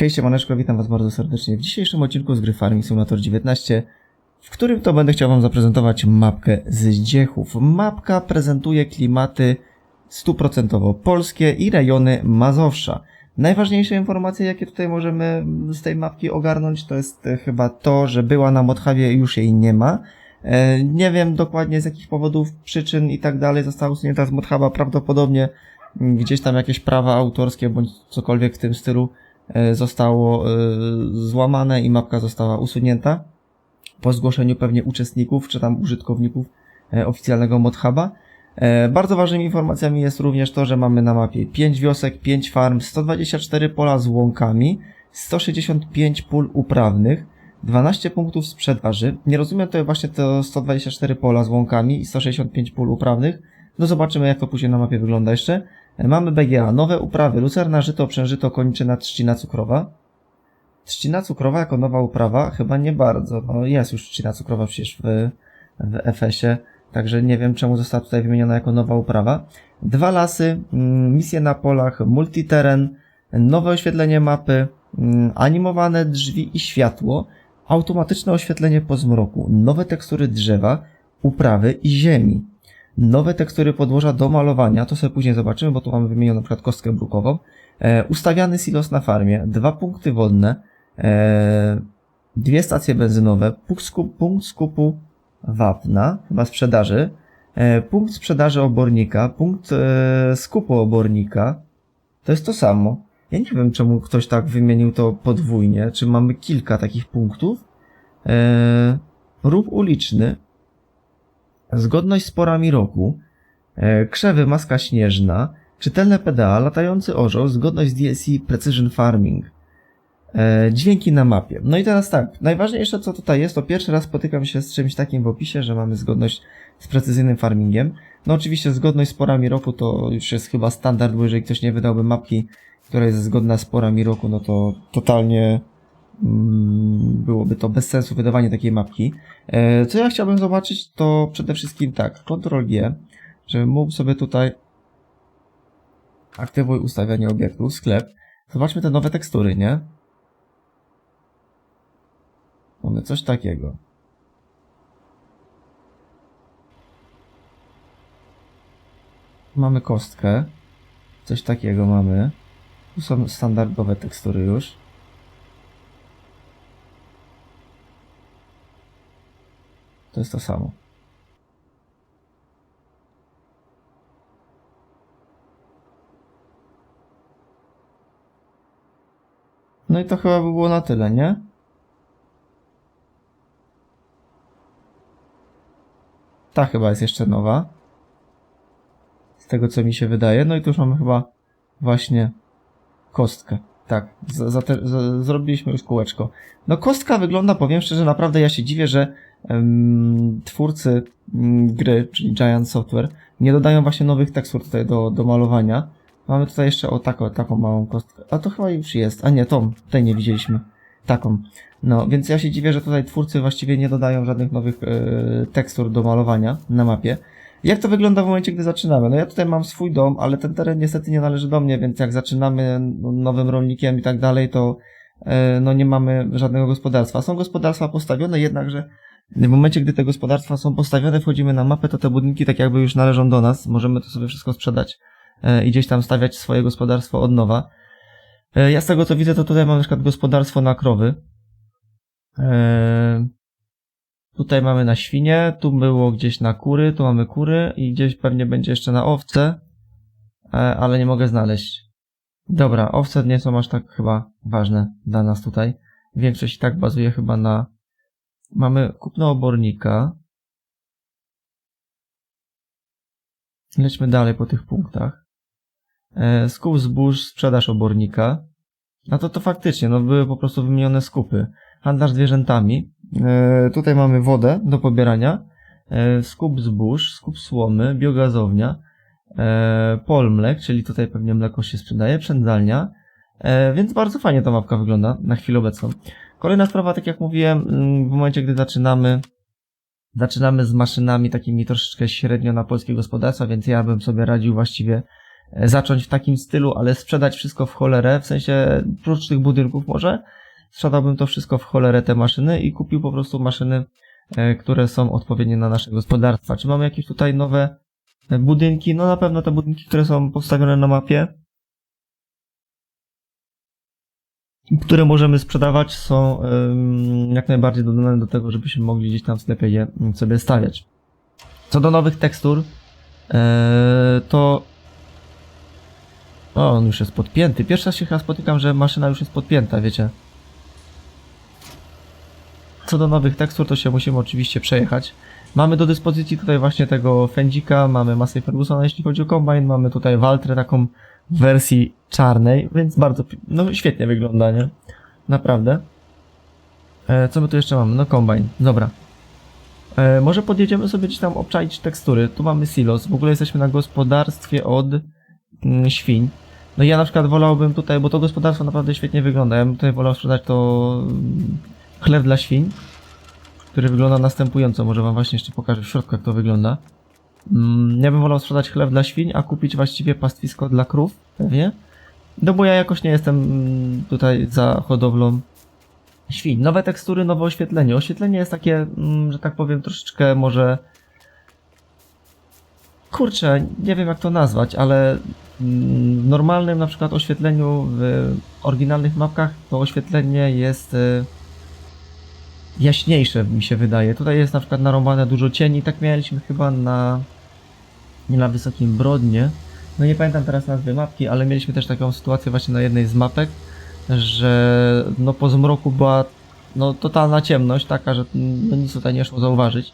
Hej, siemaneczko, witam was bardzo serdecznie w dzisiejszym odcinku z gry Farming Simulator 19, w którym to będę chciał wam zaprezentować mapkę z Zdziechów. Mapka prezentuje klimaty stuprocentowo polskie i rejony Mazowsza. Najważniejsze informacje, jakie tutaj możemy z tej mapki ogarnąć, to jest e, chyba to, że była na Mothawie i już jej nie ma. E, Nie wiem dokładnie z jakich powodów, przyczyn i tak dalej została usunięta z Mothaba, prawdopodobnie gdzieś tam jakieś prawa autorskie bądź cokolwiek w tym stylu zostało e, złamane i mapka została usunięta po zgłoszeniu pewnie uczestników czy tam użytkowników e, oficjalnego Modhuba. E, Bardzo ważnymi informacjami jest również to, że mamy na mapie 5 wiosek, 5 farm, 124 pola z łąkami, 165 pól uprawnych, 12 punktów sprzedaży. Nie rozumiem to właśnie to 124 pola z łąkami i 165 pól uprawnych. No zobaczymy jak to później na mapie wygląda jeszcze. Mamy BGA, nowe uprawy, lucerna, żyto, przężyto, koniczyna, trzcina cukrowa. Trzcina cukrowa jako nowa uprawa? Chyba nie bardzo. No jest już trzcina cukrowa przecież w, w FS-ie, także nie wiem czemu została tutaj wymieniona jako nowa uprawa. Dwa lasy, mm, misje na polach, multiteren, nowe oświetlenie mapy, mm, animowane drzwi i światło, automatyczne oświetlenie po zmroku, nowe tekstury drzewa, uprawy i ziemi. Nowe tekstury podłoża do malowania, to sobie później zobaczymy, bo tu mamy wymienioną na przykład kostkę brukową. E, ustawiany silos na farmie, dwa punkty wodne, e, dwie stacje benzynowe, punkt, skup, punkt skupu wapna, chyba sprzedaży, e, punkt sprzedaży obornika, punkt e, skupu obornika. To jest to samo. Ja nie wiem, czemu ktoś tak wymienił to podwójnie. Czy mamy kilka takich punktów? E, ruch uliczny, zgodność z porami roku, e, krzewy maska śnieżna, czytelne PDA, latający orzeł, zgodność z DSC Precision Farming. E, dźwięki na mapie. No i teraz tak, najważniejsze co tutaj jest, to pierwszy raz spotykam się z czymś takim w opisie, że mamy zgodność z precyzyjnym farmingiem. No oczywiście zgodność z porami roku to już jest chyba standard, bo jeżeli ktoś nie wydałby mapki, która jest zgodna z porami roku, no to totalnie byłoby to bez sensu wydawanie takiej mapki. E, co ja chciałbym zobaczyć, to przede wszystkim tak, Ctrl G, żebym mógł sobie tutaj aktywuj ustawianie obiektów, sklep. Zobaczmy te nowe tekstury, nie? Mamy coś takiego. Mamy kostkę. Coś takiego mamy. Tu są standardowe tekstury już. To jest to samo. No i to chyba by było na tyle, nie? Ta chyba jest jeszcze nowa. Z tego co mi się wydaje. No i tu już mamy chyba właśnie kostkę. Tak, za, za te, za, zrobiliśmy już kółeczko. No kostka wygląda, powiem szczerze, naprawdę ja się dziwię, że em, twórcy mm, gry, czyli Giant Software, nie dodają właśnie nowych tekstur tutaj do, do malowania. Mamy tutaj jeszcze o taką, taką małą kostkę. A to chyba już jest. A nie, tą, tej nie widzieliśmy. Taką. No, więc ja się dziwię, że tutaj twórcy właściwie nie dodają żadnych nowych e, tekstur do malowania na mapie. Jak to wygląda w momencie, gdy zaczynamy? No ja tutaj mam swój dom, ale ten teren niestety nie należy do mnie, więc jak zaczynamy no, nowym rolnikiem i tak dalej, to e, no nie mamy żadnego gospodarstwa. Są gospodarstwa postawione, jednakże w momencie, gdy te gospodarstwa są postawione, wchodzimy na mapę, to te budynki tak jakby już należą do nas. Możemy to sobie wszystko sprzedać e, i gdzieś tam stawiać swoje gospodarstwo od nowa. E, ja z tego co widzę, to tutaj mam na przykład gospodarstwo na krowy. Tutaj mamy na świnie, tu było gdzieś na kury, tu mamy kury i gdzieś pewnie będzie jeszcze na owce, e, ale nie mogę znaleźć. Dobra, owce nie są aż tak chyba ważne dla nas tutaj. Większość i tak bazuje chyba na... Mamy kupno obornika. Lećmy dalej po tych punktach. E, skup zbóż, sprzedaż obornika. No to to faktycznie, no były po prostu wymienione skupy. Handlarz zwierzętami. E, tutaj mamy wodę do pobierania. E, skup zbóż, skup słomy, biogazownia. E, polmlek, czyli tutaj pewnie mleko się sprzedaje, przędzalnia. Więc bardzo fajnie ta mapka wygląda na chwilę obecną. Kolejna sprawa, tak jak mówiłem, mm, w momencie, gdy zaczynamy zaczynamy z maszynami takimi troszeczkę średnio na polskie gospodarstwa, więc ja bym sobie radził właściwie zacząć w takim stylu, ale sprzedać wszystko w cholerę, w sensie prócz tych budynków może, sprzedałbym to wszystko w cholerę te maszyny i kupił po prostu maszyny, e, które są odpowiednie na nasze gospodarstwa. Czy mamy jakieś tutaj nowe e, budynki? No na pewno te budynki, które są postawione na mapie, które możemy sprzedawać, są jak najbardziej dodane do tego, żebyśmy mogli gdzieś tam w sklepie je mm, sobie stawiać. Co do nowych tekstur, e, to. O, on już jest podpięty. Pierwszy raz się chyba spotykam, że maszyna już jest podpięta, wiecie. Co do nowych tekstur, to się musimy oczywiście przejechać. Mamy do dyspozycji tutaj właśnie tego Fendzika, mamy Massey Fergusona, jeśli chodzi o kombine, mamy tutaj Valtrę taką w wersji czarnej, więc bardzo, no świetnie wygląda, nie? Naprawdę. E, co my tu jeszcze mamy? No kombine, dobra. E, może podjedziemy sobie gdzieś tam obczaić tekstury. Tu mamy silos, w ogóle jesteśmy na gospodarstwie od mm, świń. No ja na przykład wolałbym tutaj, bo to gospodarstwo naprawdę świetnie wygląda. Ja bym tutaj wolał sprzedać to chleb dla świń, który wygląda następująco. Może wam właśnie jeszcze pokażę w środku, jak to wygląda. Mm, Ja bym wolał sprzedać chleb dla świń, a kupić właściwie pastwisko dla krów, pewnie. No bo ja jakoś nie jestem mm, tutaj za hodowlą świń. Nowe tekstury, nowe oświetlenie. Oświetlenie jest takie, mm, że tak powiem, troszeczkę może... Kurczę, nie wiem jak to nazwać, ale w normalnym na przykład oświetleniu w oryginalnych mapkach to oświetlenie jest y, jaśniejsze mi się wydaje. Tutaj jest na przykład narąbane dużo cieni, tak mieliśmy chyba na nie na Wysokim Brodnie. No nie pamiętam teraz nazwy mapki, ale mieliśmy też taką sytuację właśnie na jednej z mapek, że no po zmroku była no totalna ciemność, taka, że no nic tutaj nie szło zauważyć.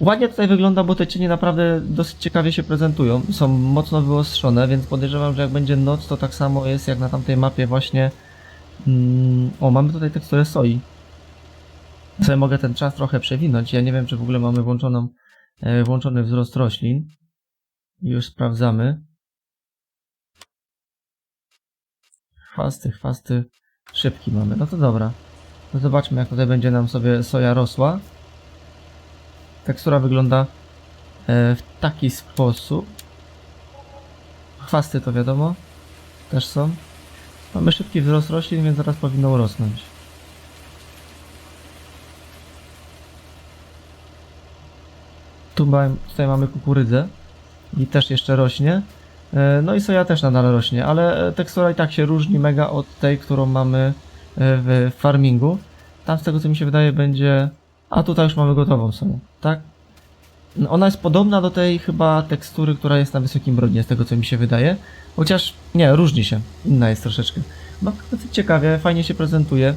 Ładnie tutaj wygląda, bo te cienie naprawdę dosyć ciekawie się prezentują. Są mocno wyostrzone, więc podejrzewam, że jak będzie noc, to tak samo jest jak na tamtej mapie właśnie. Mm, o, mamy tutaj teksturę soi. Sobie mogę ten czas trochę przewinąć. Ja nie wiem, czy w ogóle mamy włączoną, e, włączony wzrost roślin. Już sprawdzamy. Chwasty, chwasty. Szybki mamy. No to dobra. No zobaczmy, jak tutaj będzie nam sobie soja rosła. Tekstura wygląda e, w taki sposób. Chwasty to wiadomo. Też są. Mamy szybki wzrost roślin, więc zaraz powinno rosnąć. Tu ma, tutaj mamy kukurydzę i też jeszcze rośnie. E, No i soja też nadal rośnie, ale e, tekstura i tak się różni mega od tej, którą mamy e, w farmingu. Tam z tego co mi się wydaje będzie... A tutaj już mamy gotową soję, tak? No, Ona jest podobna do tej chyba tekstury, która jest na Wysokim Brodnie, z tego co mi się wydaje. Chociaż nie, różni się. Inna jest troszeczkę. No, ciekawie, fajnie się prezentuje.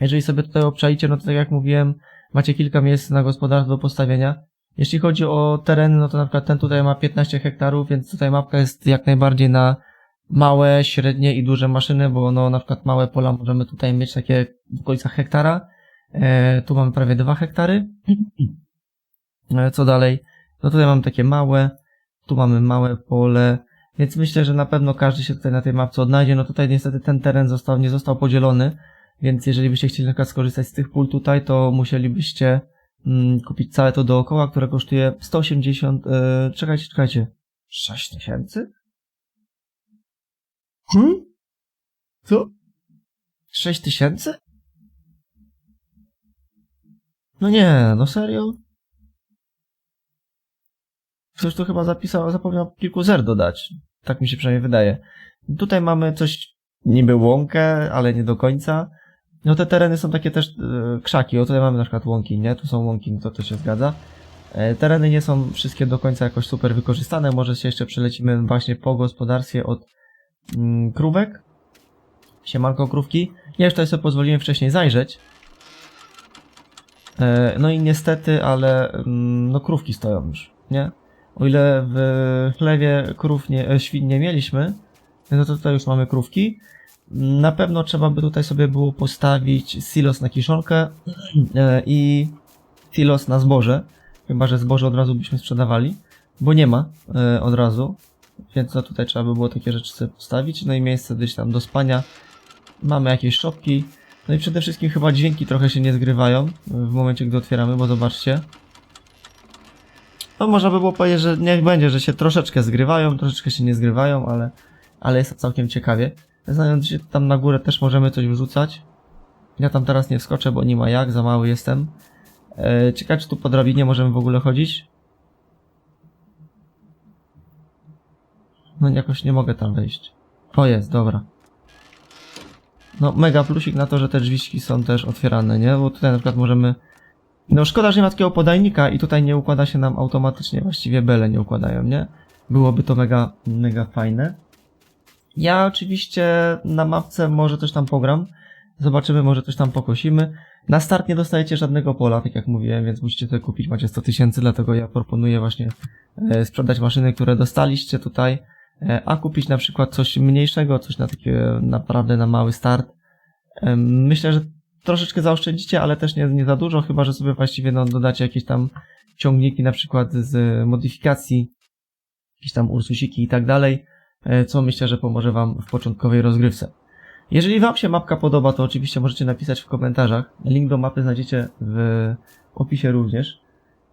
Jeżeli sobie tutaj obczaicie, no to tak jak mówiłem, macie kilka miejsc na gospodarstwo do postawienia. Jeśli chodzi o tereny, no to na przykład ten tutaj ma 15 hektarów, więc tutaj mapka jest jak najbardziej na małe, średnie i duże maszyny, bo no na przykład małe pola możemy tutaj mieć takie w okolicach hektara. E, tu mamy prawie 2 hektary. E, co dalej? No tutaj mamy takie małe, tu mamy małe pole, więc myślę, że na pewno każdy się tutaj na tej mapce odnajdzie. No tutaj niestety ten teren został, nie został podzielony, więc jeżeli byście chcieli na przykład skorzystać z tych pól tutaj, to musielibyście kupić całe to dookoła, które kosztuje 180, e, czekajcie, czekajcie, 6 tysięcy? Hmm? Co? 6 tysięcy? No nie, no serio? Ktoś tu chyba zapisał, zapomniał kilku zer dodać. Tak mi się przynajmniej wydaje. Tutaj mamy coś, niby łąkę, ale nie do końca. No te tereny są takie też e, krzaki. O tutaj mamy na przykład łąki, nie? Tu są łąki, no to to się zgadza. E, tereny nie są wszystkie do końca jakoś super wykorzystane. Może się jeszcze przelecimy właśnie po gospodarstwie od mm, krówek. Siemanko krówki. Ja już tutaj sobie pozwoliłem wcześniej zajrzeć. E, no i niestety, ale mm, no krówki stoją już, nie? O ile w chlewie krów nie, e, świn nie mieliśmy, no to tutaj już mamy krówki. Na pewno trzeba by tutaj sobie było postawić silos na kiszonkę e, i silos na zboże. Chyba, że zboże od razu byśmy sprzedawali, bo nie ma e, od razu. Więc no tutaj trzeba by było takie rzeczy sobie postawić. No i miejsce gdzieś tam do spania. Mamy jakieś szopki. No i przede wszystkim chyba dźwięki trochę się nie zgrywają w momencie, gdy otwieramy, bo zobaczcie. No można by było powiedzieć, że niech będzie, że się troszeczkę zgrywają, troszeczkę się nie zgrywają, ale, ale jest całkiem ciekawie. Znając się tam na górę też możemy coś wrzucać. Ja tam teraz nie wskoczę, bo nie ma jak, za mały jestem. E, ciekawe, czy tu po drabinie możemy w ogóle chodzić? No jakoś nie mogę tam wejść. O jest, dobra. No mega plusik na to, że te drzwiczki są też otwierane, nie? Bo tutaj na przykład możemy... No szkoda, że nie ma takiego podajnika i tutaj nie układa się nam automatycznie, właściwie bele nie układają, nie? Byłoby to mega, mega fajne. Ja oczywiście na mapce może coś tam pogram. Zobaczymy, może coś tam pokosimy. Na start nie dostajecie żadnego pola, tak jak mówiłem, więc musicie to kupić. Macie 100 tysięcy, dlatego ja proponuję właśnie e, sprzedać maszyny, które dostaliście tutaj, e, a kupić na przykład coś mniejszego, coś na takie naprawdę na mały start. Em, Myślę, że troszeczkę zaoszczędzicie, ale też nie, nie za dużo, chyba że sobie właściwie no, dodacie jakieś tam ciągniki na przykład z modyfikacji, jakieś tam ursusiki i tak dalej, e, co myślę, że pomoże Wam w początkowej rozgrywce. Jeżeli Wam się mapka podoba, to oczywiście możecie napisać w komentarzach. Link do mapy znajdziecie w opisie również.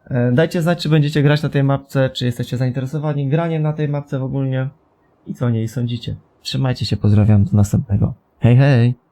E, Dajcie znać, czy będziecie grać na tej mapce, czy jesteście zainteresowani graniem na tej mapce w ogólnie i co o niej sądzicie. Trzymajcie się, pozdrawiam, do następnego. Hej, hej!